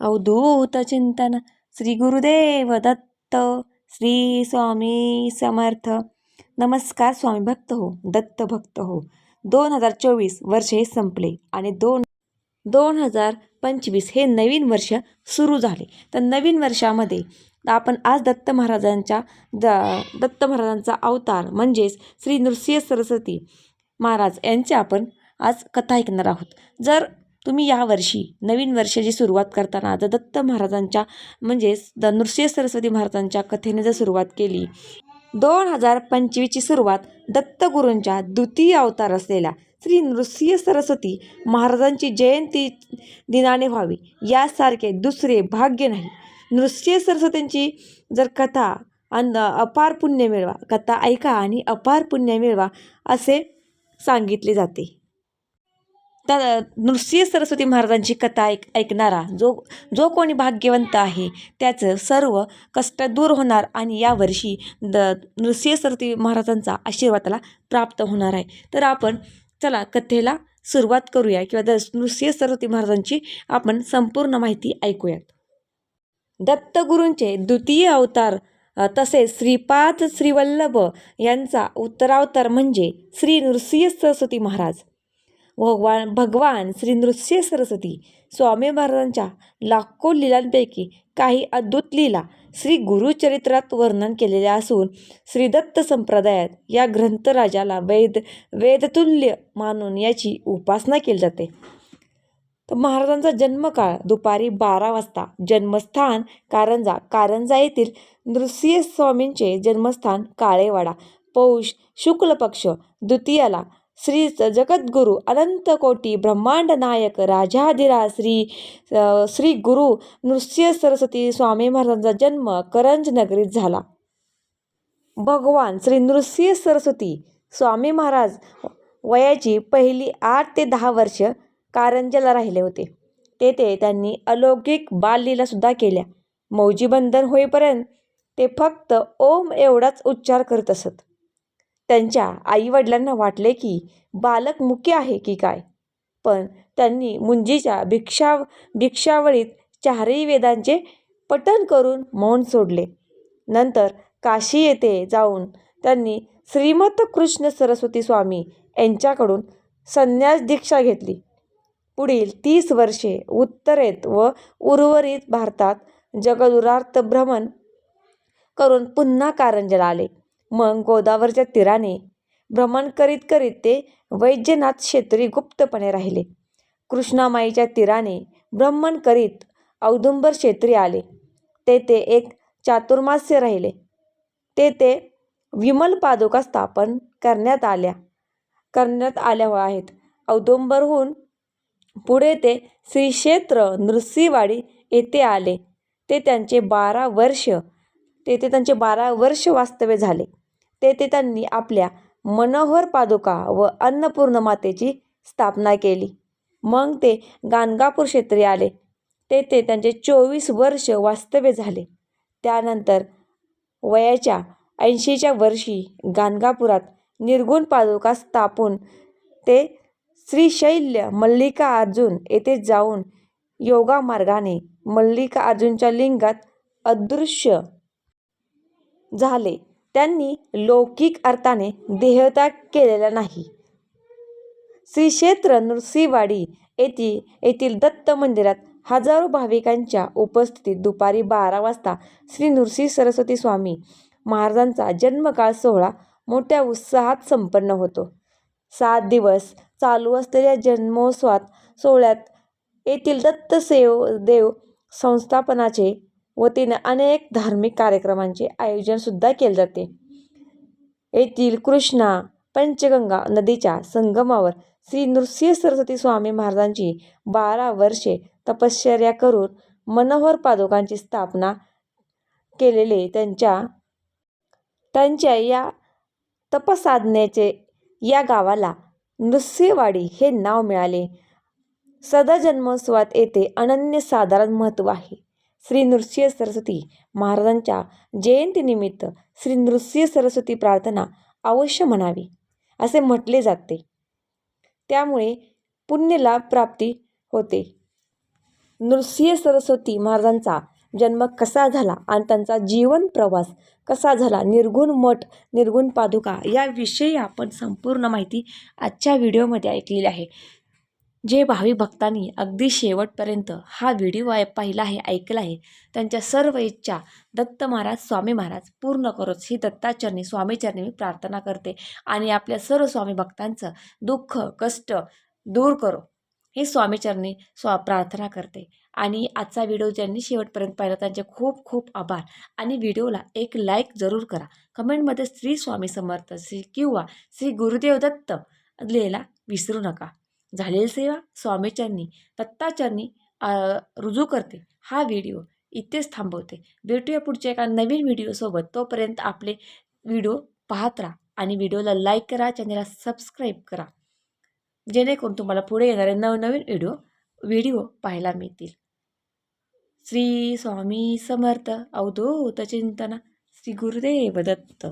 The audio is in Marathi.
अवधूत चिंतन श्री गुरुदेव दत्त श्री स्वामी समर्थ नमस्कार स्वामी भक्त हो दत्त भक्त हो दोन हजार चोवीस वर्ष हे संपले आणि दोन दोन हजार पंचवीस हे नवीन वर्ष सुरू झाले. तर नवीन वर्षामध्ये आपण आज दत्त महाराजांच्या द दत्त महाराजांचा अवतार म्हणजेच श्री नृसिंह सरस्वती महाराज यांचे आपण आज कथा ऐकणार आहोत. जर तुम्ही यावर्षी नवीन वर्षाची सुरुवात करताना जर दत्त महाराजांच्या म्हणजेच द नृसिंह सरस्वती महाराजांच्या कथेने जर सुरुवात केली. दोन हजार पंचवीसची सुरुवात दत्तगुरूंच्या द्वितीय अवतार असलेल्या श्री नृसिंह सरस्वती महाराजांची जयंती दिनाने व्हावी यासारखे दुसरे भाग्य नाही. नृसिंह सरस्वतींची जर कथा अन अपार पुण्य मिळवा कथा ऐका आणि अपार पुण्य मिळवा असे सांगितले जाते. तर नृसिंह सरस्वती महाराजांची कथा ऐक ऐकणारा जो जो कोणी भाग्यवंत आहे त्याचं सर्व कष्ट दूर होणार आणि यावर्षी द नृसिंह सरस्वती महाराजांचा आशीर्वाद त्याला प्राप्त होणार आहे. तर आपण चला कथेला सुरुवात करूया किंवा द नृसिंह सरस्वती महाराजांची आपण संपूर्ण माहिती ऐकूयात. दत्तगुरूंचे द्वितीय अवतार तसेच श्रीपाद श्रीवल्लभ यांचा उत्तरावतार म्हणजे श्री नृसिंह सरस्वती महाराज. भगवान भगवान श्री नृसिंह सरस्वती स्वामी महाराजांच्या लाखो लीलांपैकी काही अद्भुत लीला श्री गुरुचरित्रात वर्णन केलेल्या असून श्री दत्त संप्रदायात या ग्रंथराजाला वेद वेदतुल्य मानून याची उपासना केली जाते. तर महाराजांचा जन्मकाळ दुपारी बारा वाजता जन्मस्थान कारंजा कारंजा येथील नृसिंह स्वामींचे जन्मस्थान काळेवाडा. पौष शुक्ल पक्ष द्वितीयाला श्री जगद्गुरु अनंत कोटी ब्रह्मांड नायक राजाधिरा श्री श्री गुरु नृसिंह सरस्वती स्वामी महाराजांचा जन्म करंज नगरीत झाला. भगवान श्री नृसिंह सरस्वती स्वामी महाराज वयाची पहिली आठ ते दहा वर्ष कारंजाला राहिले होते. तेथे त्यांनी अलौकिक बाललीलासुद्धा केल्या. मौजी बंधन होईपर्यंत ते फक्त ओम एवढाच उच्चार करत असत. त्यांच्या आईवडिलांना वाटले की बालक मुके आहे की काय? पण त्यांनी मुंजीच्या भिक्षा भिक्षावळीत चारही वेदांचे पठण करून मौन सोडले. नंतर काशी येथे जाऊन त्यांनी श्रीमत कृष्ण सरस्वती स्वामी यांच्याकडून संन्यास दीक्षा घेतली. पुढील तीस वर्षे उत्तरेत व उर्वरित भारतात जगदुरार्थ भ्रमण करून पुन्हा कारंजला आले. मग गोदावरच्या तीराने भ्रमण करीत करीत ते वैद्यनाथ क्षेत्री गुप्तपणे राहिले. कृष्णामाईच्या तीराने भ्रमण करीत औदुंबर क्षेत्री आले. तेथे एक चातुर्मास्य राहिले. तेथे विमल पादुका स्थापन करण्यात आल्या करण्यात आल्या आहेत. औदुंबरहून पुढे ते श्री क्षेत्र नृसिंहवाडी येथे आले. ते त्यांचे बारा वर्ष तेथे त्यांचे बारा वर्ष वास्तव्य झाले. तेथे त्यांनी आपल्या मनोहर पादुका व अन्नपूर्ण मातेची स्थापना केली. मग ते गाणगापूर क्षेत्री आले. तेथे त्यांचे चोवीस वर्ष वास्तव्य झाले. त्यानंतर वयाच्या ऐंशीच्या वर्षी गाणगापुरात निर्गुण पादुका स्थापून ते श्रीशैल्य मल्लिकार्जुन येथे जाऊन योगा मार्गाने मल्लिकार्जुनच्या लिंगात अदृश्य झाले. त्यांनी लौकिक अर्थाने देहत्याग केलेला नाही. श्री क्षेत्र नृसिंहवाडी येथील येथील दत्त मंदिरात हजारो भाविकांच्या उपस्थितीत दुपारी बारा वाजता श्री नृसिंह सरस्वती स्वामी महाराजांचा जन्मकाळ सोहळा मोठ्या उत्साहात संपन्न होतो. सात दिवस चालू असलेल्या जन्मोत्सवात सोहळ्यात येथील दत्त सेव देव संस्थापनाचे वतीने अनेक धार्मिक कार्यक्रमांचे आयोजनसुद्धा केले जाते. येथील कृष्णा पंचगंगा नदीच्या संगमावर श्री नृसिंह सरस्वती स्वामी महाराजांची बारा वर्षे तपश्चर्या करून मनोहर पादुकांची स्थापना केलेले त्यांच्या त्यांच्या या तपसाधनेचे या गावाला नृसिंहवाडी हे नाव मिळाले. सदा जन्मोत्सवात येथे अनन्यसाधारण महत्त्व आहे. श्री नृसिंह सरस्वती महाराजांच्या जयंतीनिमित्त श्री नृसिंह सरस्वती प्रार्थना अवश्य म्हणावी असे म्हटले जाते. त्यामुळे पुण्यलाभ प्राप्ती होते. नृसिंह सरस्वती महाराजांचा जन्म कसा झाला आणि त्यांचा जीवन प्रवास कसा झाला निर्गुण मठ निर्गुण पादुका याविषयी आपण संपूर्ण माहिती आजच्या व्हिडिओमध्ये ऐकलेली आहे. जे भावी भक्तांनी अगदी शेवटपर्यंत हा व्हिडिओ आहे पाहिला आहे ऐकला आहे त्यांच्या सर्व इच्छा दत्त महाराज स्वामी महाराज पूर्ण करोच. ही दत्ताचरणी स्वामीचरणी मी प्रार्थना करते आणि आपल्या सर्व स्वामी भक्तांचं दुःख कष्ट दूर करो. हे स्वामीचरणी स्वा प्रार्थना करते. आणि आजचा व्हिडिओ ज्यांनी शेवटपर्यंत पाहिला त्यांचे खूप खूप आभार. आणि व्हिडिओला एक लाईक जरूर करा. कमेंटमध्ये श्री स्वामी समर्थ श्री किंवा श्री गुरुदेव दत्त लिहायला विसरू नका. झालेली सेवा स्वामीचरणी दत्ताचरणी रुजू करते. हा व्हिडिओ इथेच थांबवते. भेटूया पुढच्या एका नवीन व्हिडिओसोबत तोपर्यंत आपले व्हिडिओ पाहत राहा आणि व्हिडिओला लाईक करा चॅनलला सबस्क्राईब करा. जेणेकरून तुम्हाला पुढे येणारे नवनवीन व्हिडिओ व्हिडिओ पाहायला मिळतील. श्री स्वामी समर्थ अवधूत चिंतन श्री गुरुदेव दत्त.